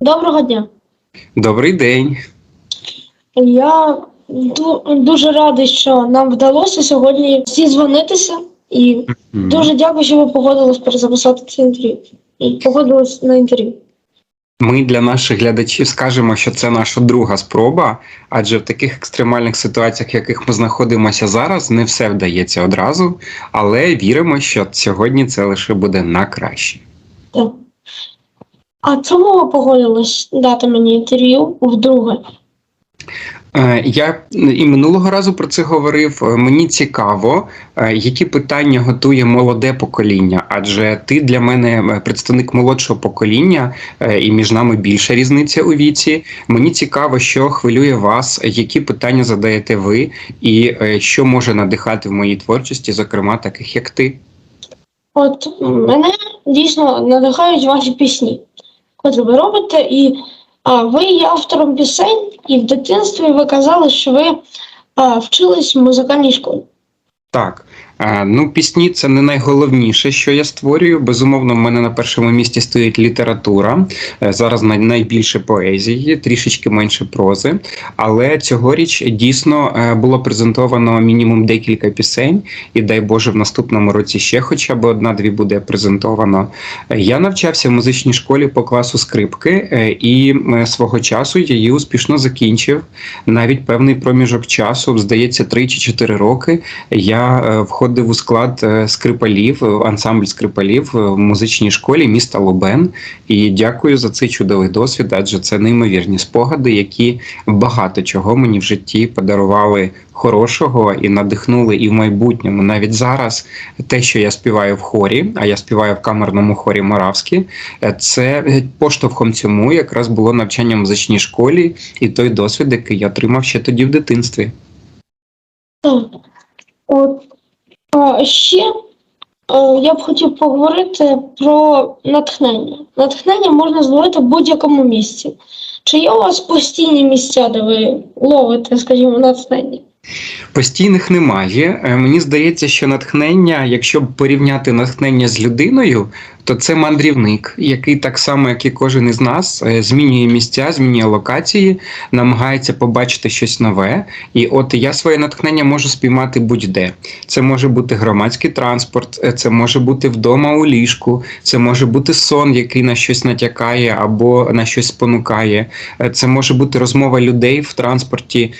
Доброго дня. Добрий день. Я ду- дуже радий, що нам вдалося сьогодні зізвонитися. І М. дуже дякую, що ви погодились перезаписати це інтерв'ю. І погодились на інтерв'ю. Ми для наших глядачів скажемо, що це наша друга спроба, адже в таких екстремальних ситуаціях, в яких ми знаходимося зараз, не все вдається одразу, але віримо, що сьогодні це лише буде на краще. Так. А чому ви погодились дати мені інтерв'ю вдруге? Е, Я і минулого разу про це говорив. Е, Мені цікаво, е, які питання готує молоде покоління, адже ти для мене представник молодшого покоління, і між нами більша різниця у віці. Мені цікаво, що хвилює вас, які питання задаєте ви, і що може надихати в моїй творчості, зокрема таких як ти. От мене дійсно надихають ваші пісні, котрі ви робите, і а, ви є автором пісень, і в дитинстві ви казали, що ви а, вчились в музикальній школі. Так, ну пісні це не найголовніше, що я створюю. Безумовно, в мене на першому місці стоїть література. Е, Зараз най- найбільше поезії, трішечки менше прози. Але цьогоріч дійсно е, було презентовано мінімум декілька пісень, і дай Боже, в наступному році ще хоча б одна-дві буде презентовано. Е, Я навчався в музичній школі по класу скрипки, е, і е, свого часу її успішно закінчив. Навіть певний проміжок часу, здається, 3 чи 4 роки. Я е, входив у склад е, скрипалів, е, ансамбль скрипалів е, в музичній школі міста Лобен. І дякую за цей чудовий досвід, адже це неймовірні спогади, які багато чого мені в житті подарували хорошого і надихнули і в майбутньому. Навіть зараз те, що я співаю в хорі, а я співаю в камерному хорі Моравські, це поштовхом цьому якраз було навчання в музичній школі і той досвід, який я отримав ще тоді в дитинстві. От ще е, я б хотів поговорити про натхнення. Натхнення можна зловити в будь-якому місці. Чи є у вас постійні місця, де ви ловите, скажімо, натхнення? Постійних немає. Е, Мені здається, що натхнення, якщо порівняти натхнення з людиною, то це мандрівник, який так само, як і кожен із нас, е, змінює місця, змінює локації, намагається побачити щось нове. І от я своє натхнення можу спіймати будь-де. Це може бути громадський транспорт, е, це може бути вдома у ліжку, це може бути сон, який на щось натякає або на щось спонукає. Е, Це може бути розмова людей в транспорті,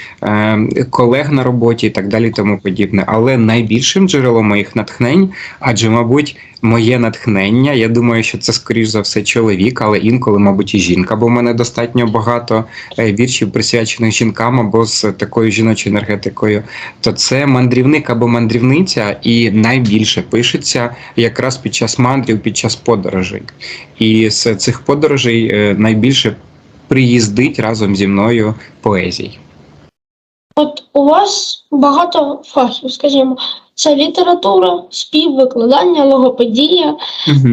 колег на роботі і так далі, тому подібне. Але найбільшим джерелом моїх натхнень, адже, мабуть, моє натхнення. Я думаю, що це скоріш за все чоловік, але інколи, мабуть, і жінка. Бо в мене достатньо багато е, віршів присвячених жінкам або з такою жіночою енергетикою. То це мандрівник або мандрівниця, і найбільше пишеться якраз під час мандрів, під час подорожей. І з цих подорожей е, найбільше приїздить разом зі мною поезій. От у вас багато фахів, скажімо, це література, спів, викладання, логопедія.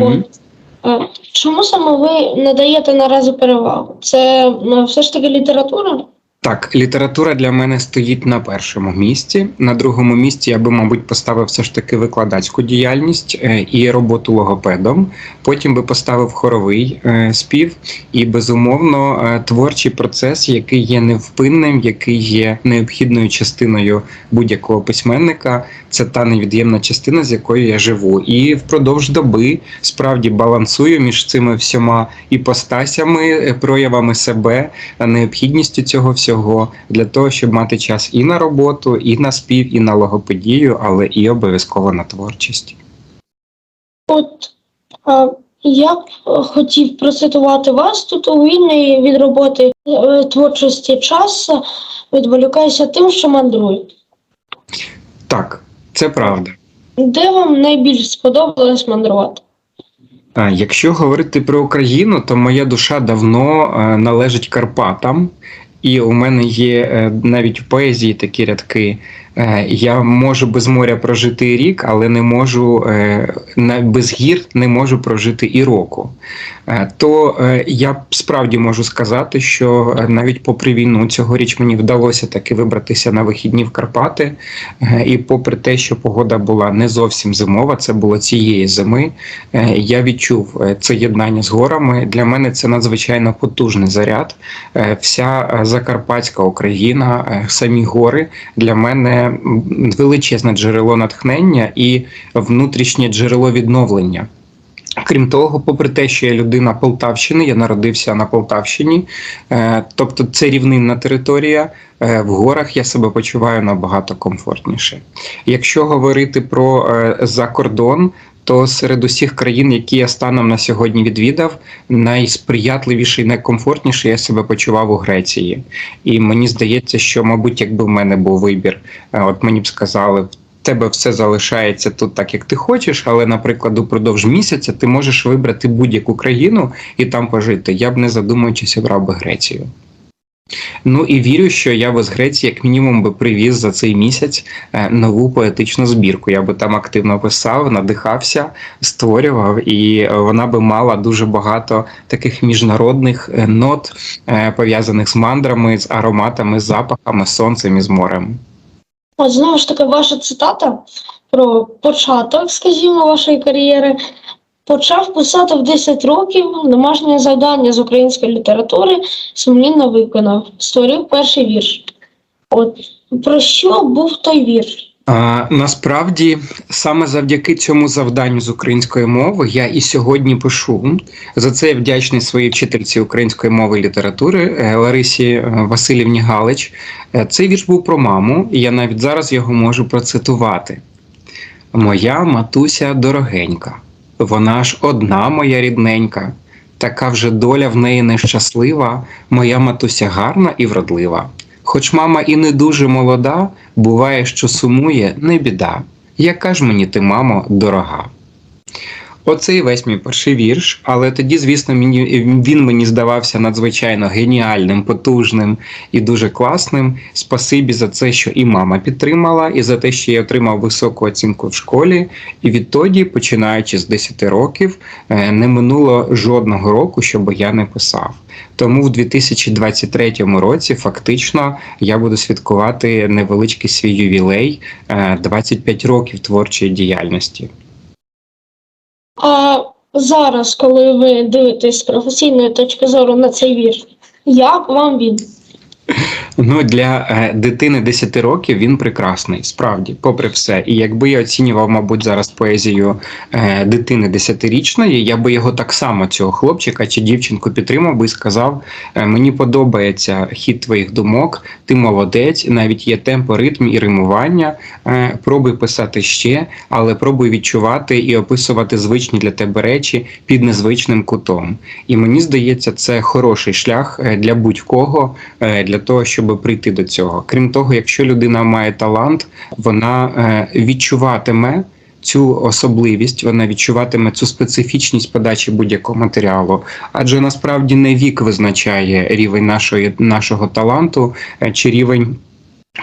От. Е, Чому саме ви надаєте наразі перевагу? Це ну, все ж таки література? Так, література для мене стоїть на першому місці. На другому місці я би, мабуть, поставив все ж таки викладацьку діяльність е, і роботу логопедом. Потім би поставив хоровий е, спів і, безумовно, е, творчий процес, який є невпинним, який є необхідною частиною будь-якого письменника. Це та невід'ємна частина, з якою я живу. І впродовж доби справді балансую між цими всіма іпостасями, проявами себе, необхідністю цього всього для того, щоб мати час і на роботу, і на спів, і на логопедію, але і обов'язково на творчість. От е, я б е, хотів процитувати вас тут у вільний від роботи е, творчості час е, відволікаюся тим, що мандрую. Так, це правда. Де вам найбільш сподобалось мандрувати? Якщо говорити про Україну, то моя душа давно е, належить Карпатам, і у мене є е, навіть в поезії такі рядки. Е, Я можу без моря прожити рік, але не можу е, без гір не можу прожити і року. Е, То я справді можу сказати, що навіть попри війну цьогоріч мені вдалося таки вибратися на вихідні в Карпати. І попри те, що погода була не зовсім зимова, це було цієї зими. Я відчув це єднання з горами. Для мене це надзвичайно потужний заряд. Вся Закарпатська Україна, самі гори для мене величезне джерело натхнення і внутрішнє джерело відновлення. Крім того, попри те, що я людина Полтавщини, я народився на Полтавщині, е, тобто це рівнинна територія. е, В горах я себе почуваю набагато комфортніше. Якщо говорити про е, закордон, то серед усіх країн, які я станом на сьогодні відвідав, найсприятливіше і найкомфортніше я себе почував у Греції. І мені здається, що, мабуть, якби в мене був вибір, е, от мені б сказали. в Тебе все залишається тут так, як ти хочеш, але, наприклад, упродовж місяця ти можеш вибрати будь-яку країну і там пожити. Я б не задумуючись обрав би Грецію. Ну і вірю, що я би з Греції, як мінімум, би привіз за цей місяць е, нову поетичну збірку. Я би там активно писав, надихався, створював, і вона би мала дуже багато таких міжнародних е, нот, е, пов'язаних з мандрами, з ароматами, з запахами, з сонцем і з морем. От знову ж таки, ваша цитата про початок, скажімо, вашої кар'єри. Почав писати в 10 років домашнє завдання з української літератури, сумлінно виконав, створив перший вірш. От про що був той вірш? А, насправді, саме завдяки цьому завданню з української мови я і сьогодні пишу. За це я вдячний своїй вчительці української мови і літератури е, Ларисі е, Васильівні Галич. Е, Цей вірш був про маму, і я навіть зараз його можу процитувати. Моя матуся дорогенька, вона ж одна моя рідненька. Така вже доля в неї нещаслива, моя матуся гарна і вродлива. Хоч мама і не дуже молода, буває, що сумує, не біда. Яка ж мені ти, мамо, дорога? Оце весь мій перший вірш, але тоді, звісно, мені він мені здавався надзвичайно геніальним, потужним і дуже класним. Спасибі за це, що і мама підтримала, і за те, що я отримав високу оцінку в школі. І відтоді, починаючи з 10 років, е, не минуло жодного року, щоб я не писав. Тому в 2023 році фактично я буду святкувати невеличкий свій ювілей е, 25 років творчої діяльності. А зараз, коли ви дивитесь з професійної точки зору на цей вірш, як вам він? Ну для е, дитини 10 років він прекрасний, справді, попри все. І якби я оцінював, мабуть, зараз поезію е, дитини 10-річної, я би його так само, цього хлопчика чи дівчинку підтримав би і сказав: е, мені подобається хід твоїх думок, ти молодець, навіть є темпо, ритм і римування. Пробуй писати ще, але пробуй відчувати і описувати звичні для тебе речі під незвичним кутом. І мені здається, це хороший шлях для будь-кого для того, щоб прийти до цього. Крім того, якщо людина має талант, вона е, відчуватиме. Цю особливість вона відчуватиме цю специфічність подачі будь-якого матеріалу, адже насправді не вік визначає рівень нашої нашого таланту е, чи рівень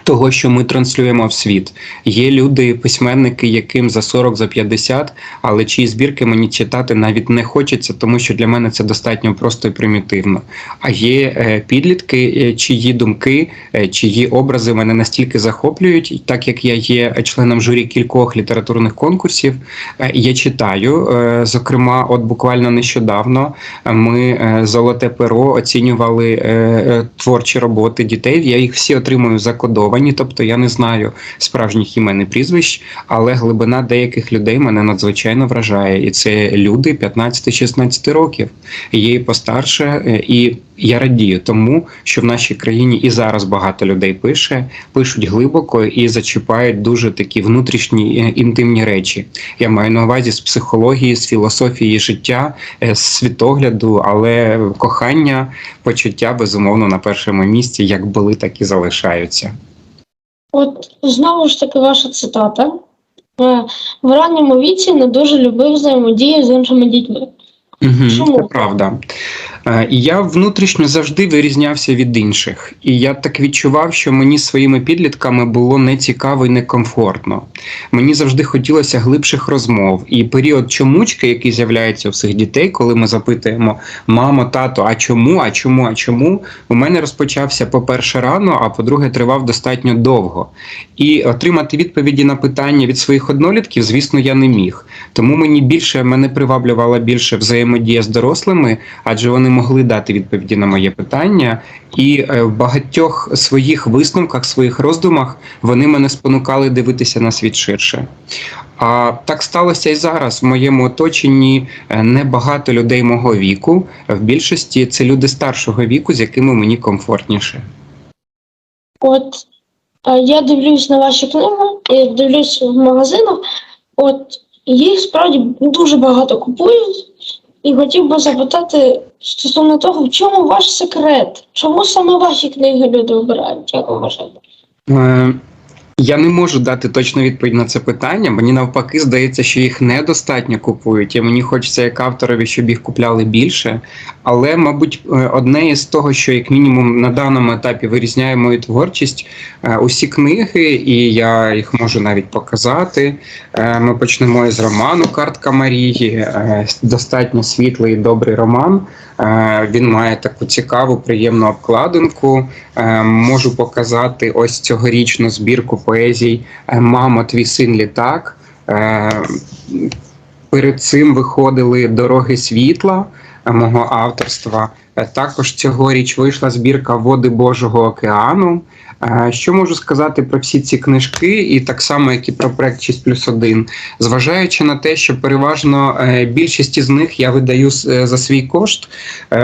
того, що ми транслюємо в світ. Є люди, письменники, яким за 40, за 50, але чиї збірки мені читати навіть не хочеться, тому що для мене це достатньо просто і примітивно. А є е, підлітки, е, чиї думки, е, чиї образи мене настільки захоплюють, і так як я є членом журі кількох літературних конкурсів, е, я читаю. Е, Зокрема, от буквально нещодавно е, ми е, золоте перо оцінювали е, творчі роботи дітей. Я їх всі отримую закодовані, тобто я не знаю справжніх імен і прізвищ, але глибина деяких людей мене надзвичайно вражає. І це люди 15-16 років. Є і постарше, е, і я радію тому, що в нашій країні і зараз багато людей пише, пишуть глибоко і зачіпають дуже такі внутрішні е, інтимні речі. Я маю на увазі з психології, з філософії життя, е, з світогляду, але кохання, почуття безумовно на першому місці, як були, так і залишаються. От знову ж таки ваша цитата. Е, В ранньому віці не дуже любив взаємодію з іншими дітьми. Угу, Чому? це правда. Е, я внутрішньо завжди вирізнявся від інших. І я так відчував, що мені своїми підлітками було нецікаво і некомфортно. Мені завжди хотілося глибших розмов. І період чомучки, який з'являється у всіх дітей, коли ми запитуємо мамо, тато, а чому, а чому, а чому, у мене розпочався, по-перше, рано, а по-друге, тривав достатньо довго. І отримати відповіді на питання від своїх однолітків, звісно, я не міг. Тому мені більше мене приваблювала більше взаємодія з дорослими, адже вони могли дати відповіді на моє питання. І е, в багатьох своїх висновках, своїх роздумах вони мене спонукали дивитися на світ ширше. А так сталося і зараз. В моєму оточенні е, небагато людей мого віку. В більшості це люди старшого віку, з якими мені комфортніше. От е, я дивлюсь на ваші книги, я дивлюсь в магазинах, от їх справді дуже багато купують. І хотів би запитати стосовно того, в чому ваш секрет? Чому саме ваші книги люди обирають, як вважаєте? Я не можу дати точну відповідь на це питання. Мені навпаки здається, що їх недостатньо купують, і мені хочеться як авторові, щоб їх купляли більше. Але, мабуть, е, одне із того, що як мінімум на даному етапі вирізняє мою творчість, е, усі книги, і я їх можу навіть показати. Е, Ми почнемо із роману Картка Марії. Достатньо світлий і добрий роман. Е, Він має таку цікаву, приємну обкладинку. Е, Можу показати ось цьогорічну збірку поезій е, Мамо, твій син літак. Перед цим виходили Дороги світла мого авторства. Е, Також цьогоріч вийшла збірка Води Божого океану. Е, Що можу сказати про всі ці книжки, і так само, як і про проект 6 плюс 1, зважаючи на те, що переважно е, більшість із них я видаю за свій кошт,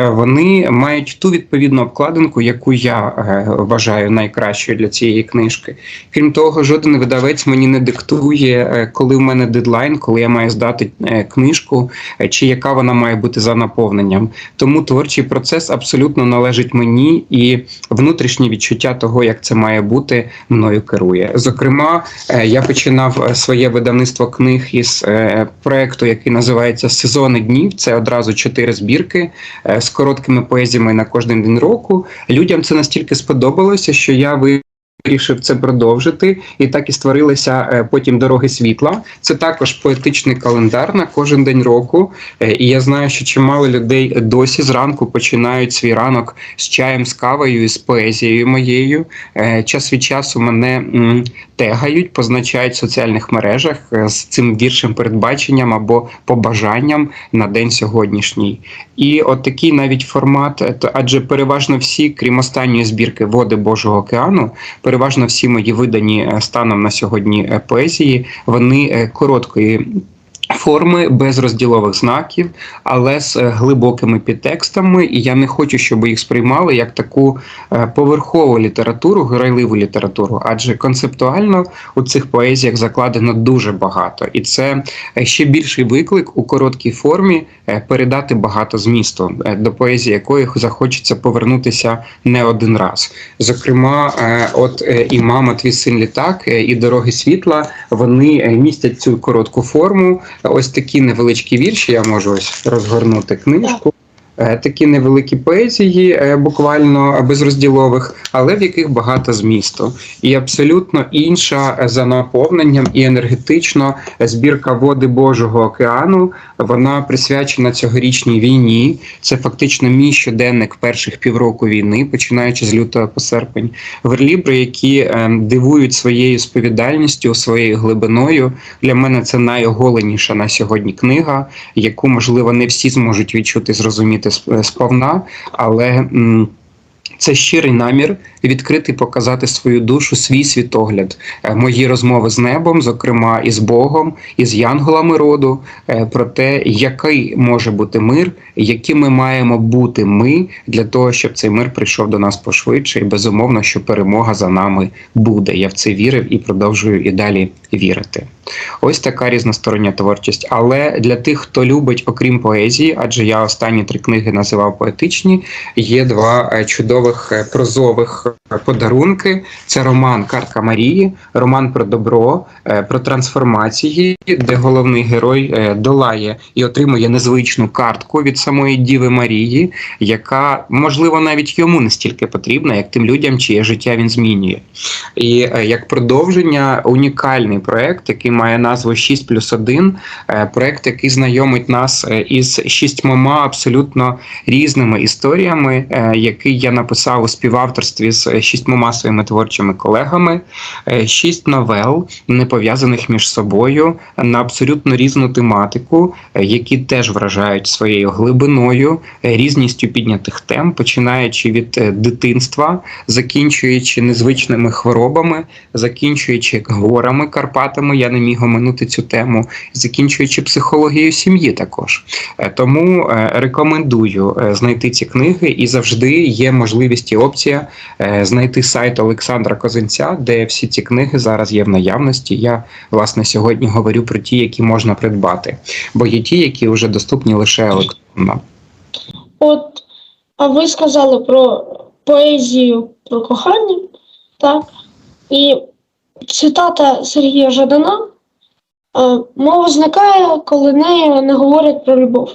вони мають ту відповідну обкладинку, яку я вважаю найкращою для цієї книжки. Крім того, жоден видавець мені не диктує, коли в мене дедлайн, коли я маю здати книжку, чи яка вона має бути за наповненням. Тому творчий процес абсолютно належить мені, і внутрішнє відчуття того, як це має бути, мною керує. Зокрема, е, я починав е, своє видавництво книг із е, проекту, який називається Сезони днів. Це одразу чотири збірки з короткими поезіями на кожен день року. Людям це настільки сподобалося, що я ви. Вирішив це продовжити, і так і створилися е, потім дороги світла. Це також поетичний календар на кожен день року. Е, І я знаю, що чимало людей досі зранку починають свій ранок з чаєм, з кавою і з поезією моєю. Е, Час від часу мене тегають, позначають в соціальних мережах з цим віршем передбаченням або побажанням на день сьогоднішній. І от такий навіть формат, адже переважно всі, крім останньої збірки Води Божого океану, переважно всі мої видані е, станом на сьогодні е, поезії, вони е, короткої. Форми без розділових знаків, але з е, глибокими підтекстами, і я не хочу, щоб їх сприймали як таку е, поверхову літературу, грайливу літературу, адже концептуально у цих поезіях закладено дуже багато, і це е, ще більший виклик у короткій формі передати багато змісту, до поезії якої захочеться повернутися не один раз. Зокрема, от і мама, твій син літак, і дороги світла вони містять цю коротку форму. Ось такі невеличкі вірші. Я можу ось розгорнути книжку. Е, Такі невеликі поезії, е, буквально безрозділових, але в яких багато змісту. І абсолютно інша е, за наповненням і енергетично збірка води Божого океану. Вона присвячена цьогорічній війні. Це фактично мій щоденник перших півроку війни, починаючи з лютого по серпень. Верлібри, які дивують своєю сповідальністю, своєю глибиною. Для мене це найоголеніша на сьогодні книга, яку можливо не всі зможуть відчути, зрозуміти сп- сповна, але. Це щирий намір відкрити, показати свою душу, свій світогляд, Е, мої розмови з небом, зокрема і з Богом, і з янголами роду, е, про те, який може бути мир, якими маємо бути ми для того, щоб цей мир прийшов до нас пошвидше, і безумовно, що перемога за нами буде. Я в це вірив і продовжую і далі вірити. Ось така різностороння творчість. Але для тих, хто любить, окрім поезії, адже я останні три книги називав поетичні, є два е, чудових е, прозових е, подарунки. Це роман Картка Марії, роман про добро, е, про трансформації, де головний герой долає і отримує незвичну картку від самої Діви Марії, яка можливо навіть йому не стільки потрібна, як тим людям, чиє життя він змінює. І як продовження унікальний проект, який має назву 6 плюс 1, е, проект, який знайомить нас із шістьмома абсолютно різними історіями, який я написав у співавторстві з е, шістьмома своїми творчими колегами. Е, Шість новел, не пов'язаних між собою, на абсолютно різну тематику, е, які теж вражають своєю глибиною, різністю піднятих тем, починаючи від дитинства, закінчуючи незвичними хворобами, закінчуючи горами Карпатами. Я не міг оминути цю тему, закінчуючи психологією сім'ї також. Тому рекомендую знайти ці книги, і завжди є можливість і опція е, знайти сайт Олександра Козинця, де всі ці книги зараз є в наявності. Я власне сьогодні говорю про ті, які можна придбати, бо є ті, які вже доступні лише електронно. От, а ви сказали про поезію про кохання, так? І цитата Сергія Жадана е, мова зникає, коли нею не говорять про любов.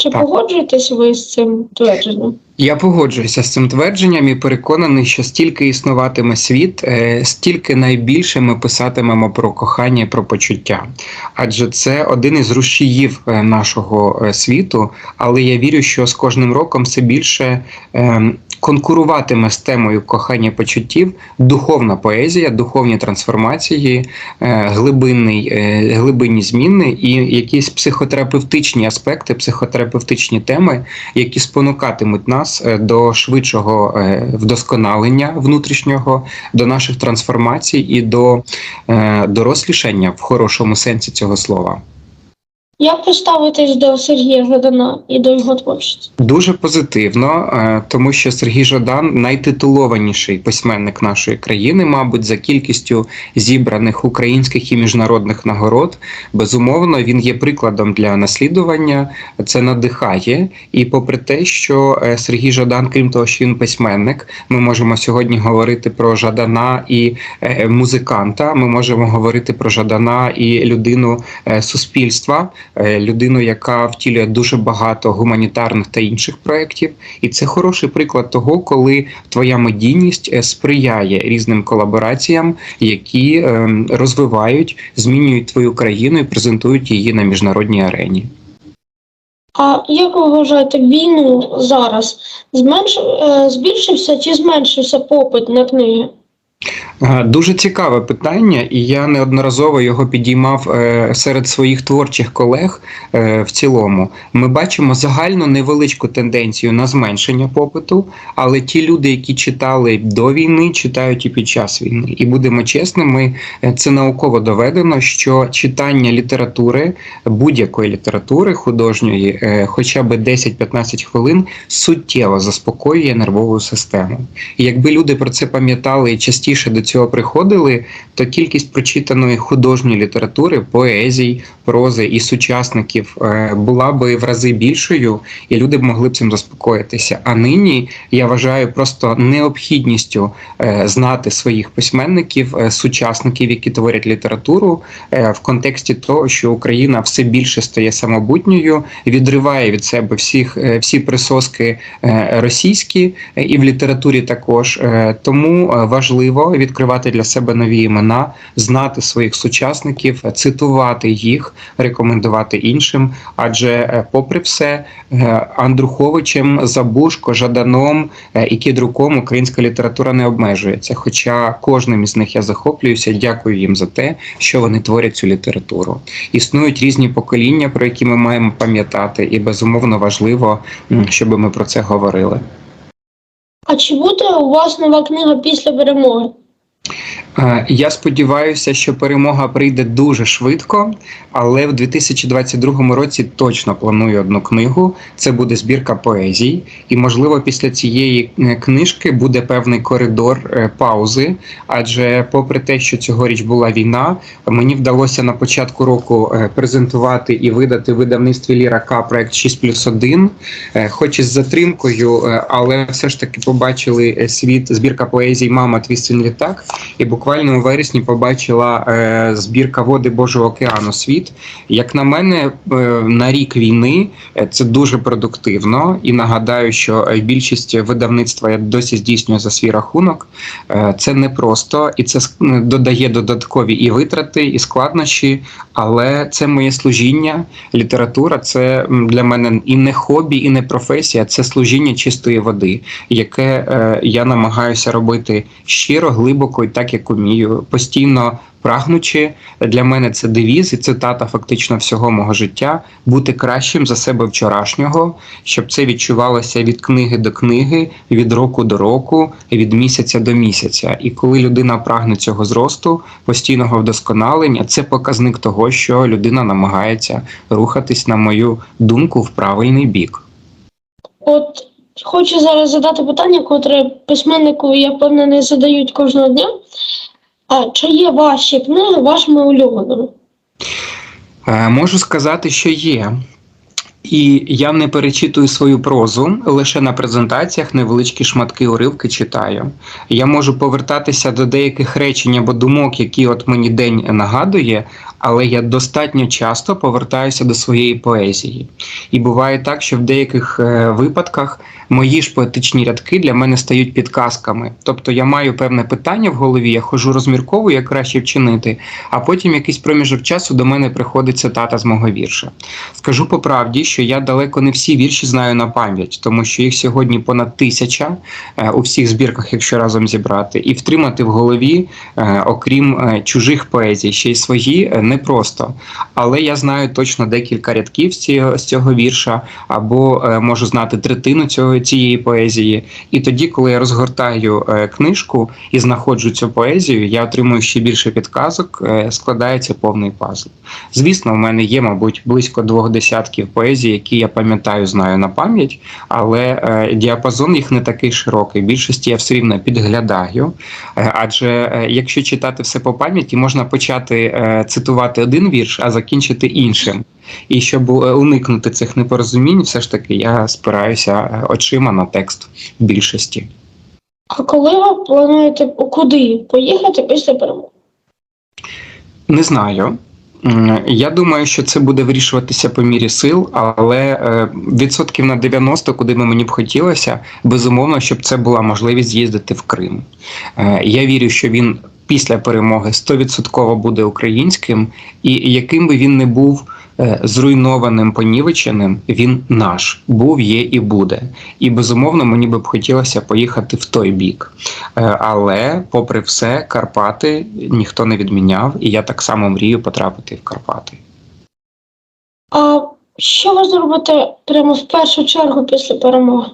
Чи Так. погоджуєтесь ви з цим твердженням? Я погоджуюся з цим твердженням і переконаний, що стільки існуватиме світ, е, стільки найбільше ми писатимемо про кохання і про почуття. Адже це один із рушіїв е, нашого е, світу. Але я вірю, що з кожним роком все більше е, конкуруватиме з темою кохання почуттів духовна поезія, духовні трансформації, е, глибинний, е, глибинні зміни і якісь психотерапевтичні аспекти, психотерапевтичні теми, які спонукатимуть нас е, до швидшого вдосконалення внутрішнього, до наших трансформацій і до дорослішання в хорошому сенсі цього слова. Як ви ставитесь до Сергія Жадана і до його творчості? Дуже позитивно, е, тому що Сергій Жодан найтитулованіший письменник нашої країни, мабуть, за кількістю зібраних українських і міжнародних нагород. Безумовно, він є прикладом для наслідування. Це надихає. І попри те, що е, Сергій Жодан, крім того, що він письменник, ми можемо сьогодні говорити про Жадана і е, музиканта. Ми можемо говорити про Жадана і людину суспільства. Е, людину, яка втілює дуже багато гуманітарних та інших проєктів. І це хороший приклад того, коли твоя медійність е, сприяє різним колабораціям, які е, розвивають, змінюють твою країну і презентують її на міжнародній арені. А як ви вважаєте, війну зараз зменш... е, збільшився чи зменшився попит на книги? Дуже цікаве питання, і я неодноразово його підіймав е, серед своїх творчих колег е, в цілому. Ми бачимо загальну невеличку тенденцію на зменшення попиту, але ті люди, які читали до війни, читають і під час війни. І будемо чесними, е, це науково доведено, що читання літератури, будь-якої літератури художньої, хоча б 10-15 хвилин, суттєво заспокоює нервову систему. І якби люди про це пам'ятали і частіше до цього приходили, то кількість прочитаної художньої літератури, поезій, прози і сучасників е, була би в рази більшою, і люди б могли б цим заспокоїтися. А нині я вважаю просто необхідністю е, знати своїх письменників, е, сучасників, які творять літературу, в контексті того, що Україна все більше стає самобутньою, відриває від себе всіх всі присоски російські і в літературі також. Тому е, важливо відкривати для себе нові імена, знати своїх сучасників, цитувати їх, рекомендувати іншим. Адже, е, попри все, е, Андруховичем, Забушко, Жаданом е, і Кідруком українська література не обмежується. Хоча кожним із них я захоплююся, дякую їм за те, що вони творять цю літературу. Існують різні покоління, про які ми маємо пам'ятати, і безумовно важливо, щоб ми про це говорили. А чи буде у вас нова книга після перемоги? Е, Я сподіваюся, що перемога прийде дуже швидко, але в 2022 році точно планую одну книгу. Це буде збірка поезій, і можливо після цієї е, книжки буде певний коридор е, паузи. Адже, попри те, що цьогоріч була війна, мені вдалося на початку року презентувати і видати видавництві Ліра проект 6 плюс 1, хоч із затримкою, але все ж таки побачили світ збірка поезій Мама твій син літак. І буквально у вересні побачила е, збірка води Божого океану світ. Як на мене, е, на рік війни е, це дуже продуктивно. І нагадаю, що е, більшість видавництва я досі здійснює за свій рахунок. Е, це непросто і це додає додаткові і витрати, і складнощі. Але це моє служіння. Література це для мене і не хобі, і не професія, це служіння чистої води, яке е, я намагаюся робити щиро, глибоко і так, як умію, постійно прагнучи. Для мене це девіз і цитата фактично всього мого життя бути кращим за себе вчорашнього, щоб це відчувалося від книги до книги, від року до року, від місяця до місяця. І коли людина прагне цього зросту, постійного вдосконалення, це показник того, що людина намагається рухатись, на мою думку, в правильний бік. От хочу зараз задати питання, котре письменнику, я впевнений, задають кожного дня. А чи є ваші книги вашими улюбленими? Е, Можу сказати, що є. І я не перечитую свою прозу, лише на презентаціях невеличкі шматки уривки читаю. Я можу повертатися до деяких речень або думок, які от мені день нагадує, але я достатньо часто повертаюся до своєї поезії. І буває так, що в деяких е, випадках мої ж поетичні рядки для мене стають підказками. Тобто я маю певне питання в голові, я хожу розмірковую, як краще вчинити, а потім якийсь проміжок часу до мене приходить цитата з мого вірша. Скажу по правді, що я далеко не всі вірші знаю на пам'ять, тому що їх сьогодні понад тисяча е, у всіх збірках, якщо разом зібрати, і втримати в голові, е, окрім е, чужих поезій, ще й свої непросто. Але я знаю точно декілька рядків з цього, вірша, або можу знати третину цього цієї поезії. І тоді, коли я розгортаю е, книжку і знаходжу цю поезію, я отримую ще більше підказок, е, складається повний пазл. Звісно, в мене є, мабуть, близько двох десятків поезій, які я пам'ятаю, знаю на пам'ять, але е, діапазон їх не такий широкий. Більшості я все рівно підглядаю. Адже якщо читати все по пам'яті, можна почати цитувати один вірш, а закінчити іншим. І щоб е, уникнути цих непорозумінь, все ж таки я спираюся е, очима на текст в більшості. А коли ви плануєте куди поїхати після перемоги? Не знаю. Я думаю, що це буде вирішуватися по мірі сил, але е, відсотків на 90, куди би мені б хотілося, безумовно, щоб це була можливість з'їздити в Крим. Я вірю, що він після перемоги 100% буде українським, і яким би він не був е, зруйнованим, понівеченим, він наш був, є і буде. І безумовно, мені би б хотілося поїхати в той бік. Е, Але, попри все, Карпати ніхто не відміняв, і я так само мрію потрапити в Карпати. А що ви зробите прямо в першу чергу після перемоги?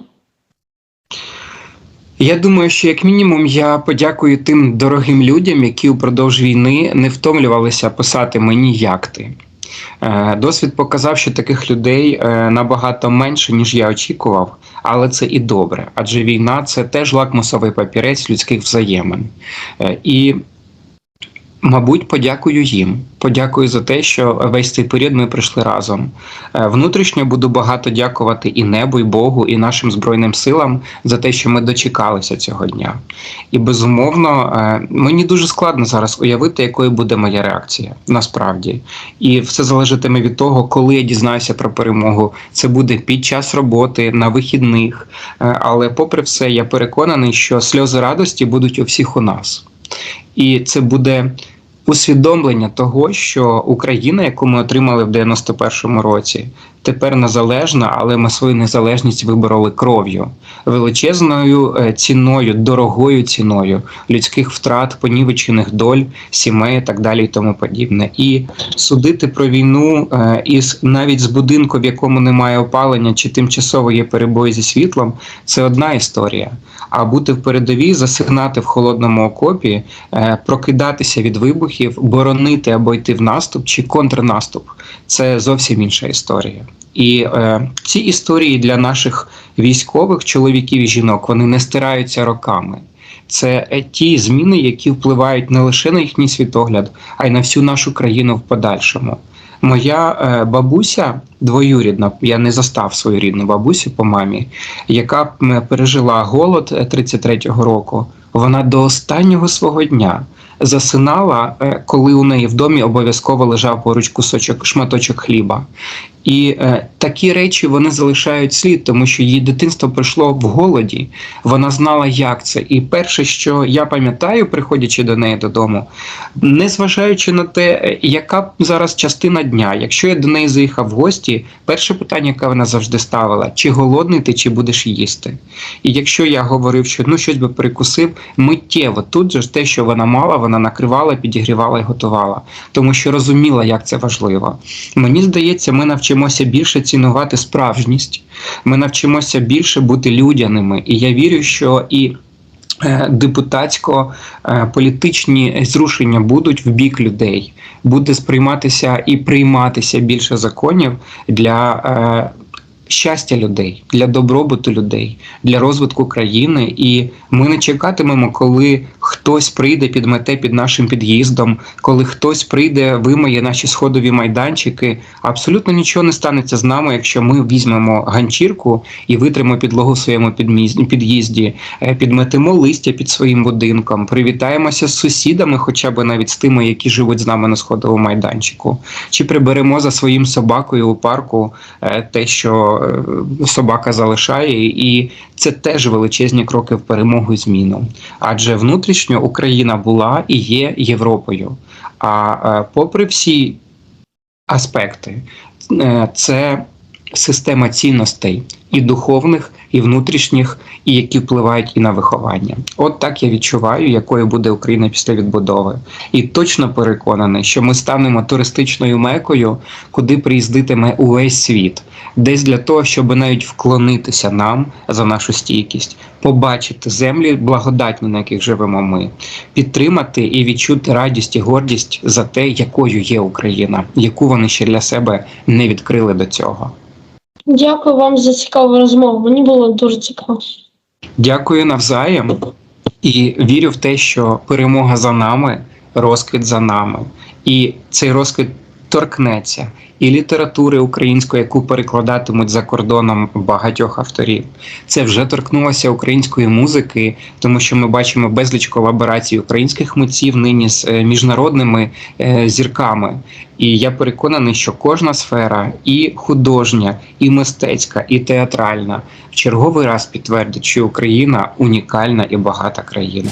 Я думаю, що як мінімум я подякую тим дорогим людям, які упродовж війни не втомлювалися писати мені як ти. Е, Досвід показав, що таких людей е, набагато менше, ніж я очікував, але це і добре, адже війна це теж лакмусовий папірець людських взаємин. Е, І, мабуть, подякую їм. Подякую за те, що весь цей період ми пройшли разом. Е, Внутрішньо буду багато дякувати і небу, і Богу, і нашим Збройним силам за те, що ми дочекалися цього дня. І безумовно, е, мені дуже складно зараз уявити, якою буде моя реакція насправді. І все залежатиме від того, коли я дізнаюся про перемогу. Це буде під час роботи, на вихідних. Е, Але, попри все, я переконаний, що сльози радості будуть у всіх у нас. І це буде усвідомлення того, що Україна, яку ми отримали в 91-му році, тепер незалежна, але ми свою незалежність вибороли кров'ю, величезною е, ціною, дорогою ціною людських втрат, понівечених доль, сімей і так далі, і тому подібне. І судити про війну е, із навіть з будинку, в якому немає опалення, чи тимчасово є перебої зі світлом, це одна історія. А бути в передовій, засигнати в холодному окопі, е, прокидатися від вибухів, боронити або йти в наступ чи контрнаступ це зовсім інша історія. І е, ці історії для наших військових чоловіків і жінок вони не стираються роками. Це е, ті зміни, які впливають не лише на їхній світогляд, а й на всю нашу країну в подальшому. Моя е, бабуся двоюрідна, я не застав свою рідну бабусю по мамі, яка пережила голод е, 33-го року. Вона до останнього свого дня засинала, е, коли у неї в домі обов'язково лежав поруч кусочок шматочок хліба. І е, такі речі вони залишають слід, тому що її дитинство пройшло в голоді. Вона знала, як це. І перше, що я пам'ятаю, приходячи до неї додому, незважаючи на те, е, яка зараз частина дня, якщо я до неї заїхав в гості, перше питання, яке вона завжди ставила: чи голодний ти, чи будеш їсти? І якщо я говорив, що ну щось би перекусив, миттєво тут же ж те, що вона мала, вона накривала, підігрівала і готувала, тому що розуміла, як це важливо. Мені здається, ми навчимося більше цінувати справжність, ми навчимося більше бути людяними. І я вірю, що і е, депутатсько-політичні зрушення будуть в бік людей, буде сприйматися і прийматися більше законів для. е, Щастя людей для добробуту людей, для розвитку країни, і ми не чекатимемо, коли хтось прийде, підмете під нашим під'їздом, коли хтось прийде, вимиє наші сходові майданчики. Абсолютно нічого не станеться з нами, якщо ми візьмемо ганчірку і витримо підлогу в своєму під'їзді, е, підметемо листя під своїм будинком, привітаємося з сусідами, хоча б навіть з тими, які живуть з нами на сходовому майданчику, чи приберемо за своїм собакою у парку е, те, що е, собака залишає, і це теж величезні кроки в перемогу і зміну. Адже внутрішньо Україна була і є Європою. А е, попри всі аспекти, е, це система цінностей і духовних, і внутрішніх, і які впливають і на виховання. От так я відчуваю, якою буде Україна після відбудови. І точно переконаний, що ми станемо туристичною мекою, куди приїздитиме увесь світ, десь для того, щоб навіть вклонитися нам за нашу стійкість, побачити землі благодатні, на яких живемо ми, підтримати і відчути радість і гордість за те, якою є Україна, яку вони ще для себе не відкрили до цього. Дякую вам за цікаву розмову. Мені було дуже цікаво. Дякую навзаєм і вірю в те, що перемога за нами, розквіт за нами. І цей розквіт торкнеться і літератури української, яку перекладатимуть за кордоном багатьох авторів. Це вже торкнулося української музики, тому що ми бачимо безліч колаборацій українських митців нині з е, міжнародними е, зірками. І я переконаний, що кожна сфера, і художня, і мистецька, і театральна, в черговий раз підтвердить, що Україна унікальна і багата країна.